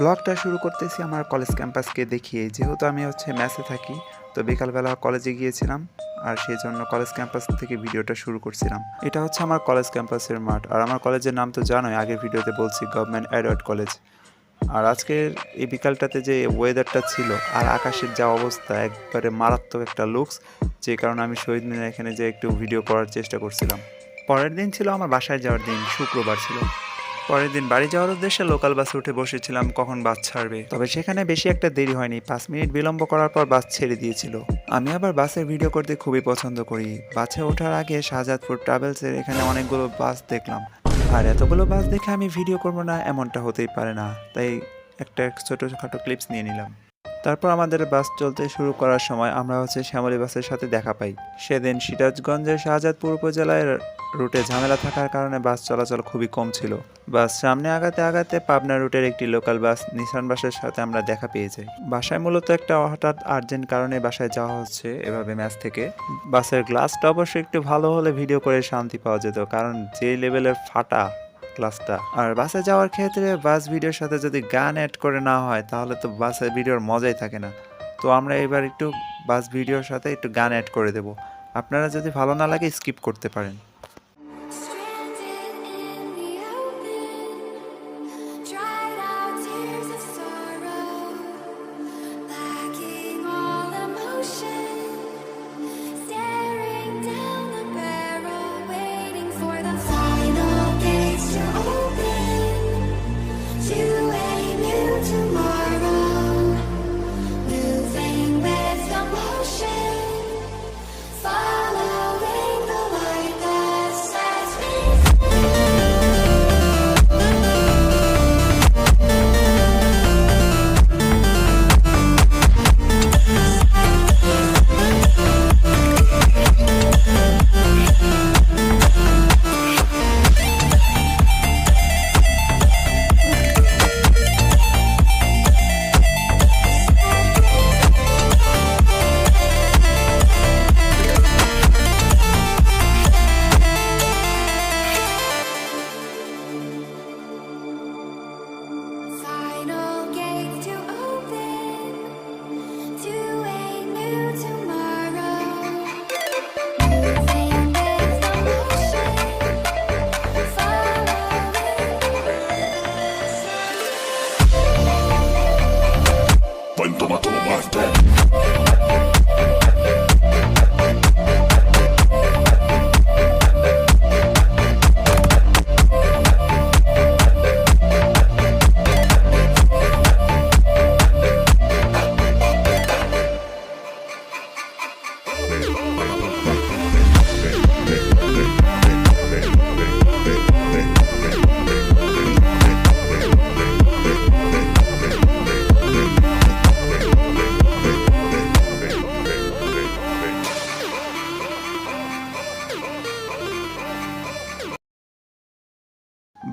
ব্লগটা শুরু করতেছি আমার কলেজ ক্যাম্পাসকে দেখিয়ে। যেহেতু আমি হচ্ছে ম্যাসে থাকি, তো বিকালবেলা কলেজে গিয়েছিলাম, আর সেই জন্য কলেজ ক্যাম্পাস থেকে ভিডিওটা শুরু করছিলাম। এটা হচ্ছে আমার কলেজ ক্যাম্পাসের মাঠ, আর আমার কলেজের নাম তো জানোই, আগের ভিডিওতে বলছি গভর্নমেন্ট অ্যাডওয়ার্ড কলেজ আর আজকের এই বিকালটাতে যে ওয়েদারটা ছিল, আর আকাশের যা অবস্থা, একবারে মারাত্মক একটা লুকস যে কারণে আমি শহীদ মিনার এখানে যে একটু ভিডিও করার চেষ্টা করছিলাম। পরের দিন ছিল আমার বাসায় যাওয়ার দিন, শুক্রবার ছিল। পরের দিন বাড়ি যাওয়ার উদ্দেশ্যে লোকাল বাসে উঠে বসেছিলাম, কখন বাস ছাড়বে। তবে সেখানে বেশি একটা দেরি হয়নি, পাঁচ মিনিট বিলম্ব করার পর বাস ছেড়ে দিয়েছিল। আমি আবার বাসের ভিডিও করতে খুবই পছন্দ করি। বাসে ওঠার আগে শাহজাদপুর ট্রাভেলসের এখানে অনেকগুলো বাস দেখলাম। আর এতগুলো বাস দেখে আমি ভিডিও করব না, এমনটা হতেই পারে না। তাই একটা ছোটোখাটো ক্লিপস নিয়ে নিলাম। তারপর আমাদের বাস চলতে শুরু করার সময় আমরা হচ্ছে শ্যামলী বাসের সাথে দেখা পাই। সেদিন সিরাজগঞ্জের শাহজাদপুর উপজেলায় রুটে ঝামেলা থাকার কারণে বাস চলাচল খুবই কম ছিল। বাস সামনে আগাতে আগাতে পাবনা রুটের একটি লোকাল বাস নিসান বাসের সাথে আমরা দেখা পেয়ে যাই বাসায় মূলত একটা হঠাৎ আর্জেন্ট কারণে বাসায় যাওয়া হচ্ছে এভাবে ম্যাচ থেকে। বাসের গ্লাসটা অবশ্যই একটু ভালো হলে ভিডিও করে শান্তি পাওয়া যেত, কারণ যে লেভেলের ফাটা ক্লাসটা আর বাসে যাওয়ার ক্ষেত্রে বাস ভিডিওর সাথে যদি গান অ্যাড করে না হয়, তাহলে তো বাসের ভিডিওর মজাই থাকে না। তো আমরা এবার একটু বাস ভিডিওর সাথে একটু গান অ্যাড করে দেব। আপনারা যদি ভালো না লাগে স্কিপ করতে পারেন।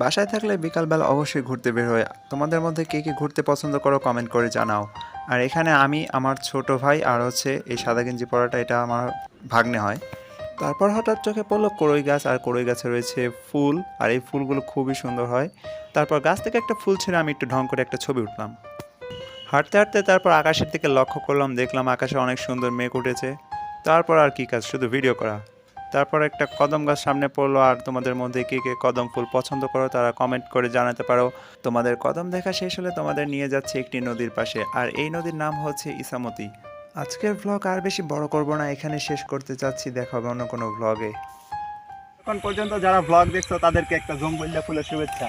বাসায় থাকলে বিকালবেলা অবশ্যই ঘুরতে বের হয় তোমাদের মধ্যে কে কে ঘুরতে পছন্দ করো কমেন্ট করে জানাও। আর এখানে আমি, আমার ছোট ভাই আর হচ্ছে এই সাদা গেঞ্জি পরাটা এটা আমার ভাগ্নে হয়। তারপর হঠাৎ চোখে পড়ল কড়ই গাছ আর কড়ই গাছে রয়েছে ফুল আর এই ফুলগুলো খুবই সুন্দর হয়। তারপর গাছ থেকে একটা ফুল ছেড়ে আমি একটু ঢং করে একটা ছবি উঠলাম। হাঁটতে হাঁটতে তারপর আকাশের দিকে লক্ষ্য করলাম, দেখলাম আকাশে অনেক সুন্দর মেঘ উঠেছে। তারপর আর কি কাজ, শুধু ভিডিও করা। তারপর একটা কদম গাছ সামনে পড়ল, আর তোমাদের মধ্যে কে কে কদম ফুল পছন্দ করো তারা কমেন্ট করে জানাতে পারো। তোমাদের কদম দেখা শেষ হলে তোমাদের নিয়ে যাচ্ছে একটি নদীর পাশে, আর এই নদীর নাম হচ্ছে ইসামতি। আজকের ভ্লগ আর বেশি বড় করব না, এখানে শেষ করতে চাচ্ছি, দেখা হবে অন্য কোনো ভ্লগে এখন পর্যন্ত যারা ব্লগ দেখছ, তাদেরকে একটা জম্বল্লা ফুলের শুভেচ্ছা।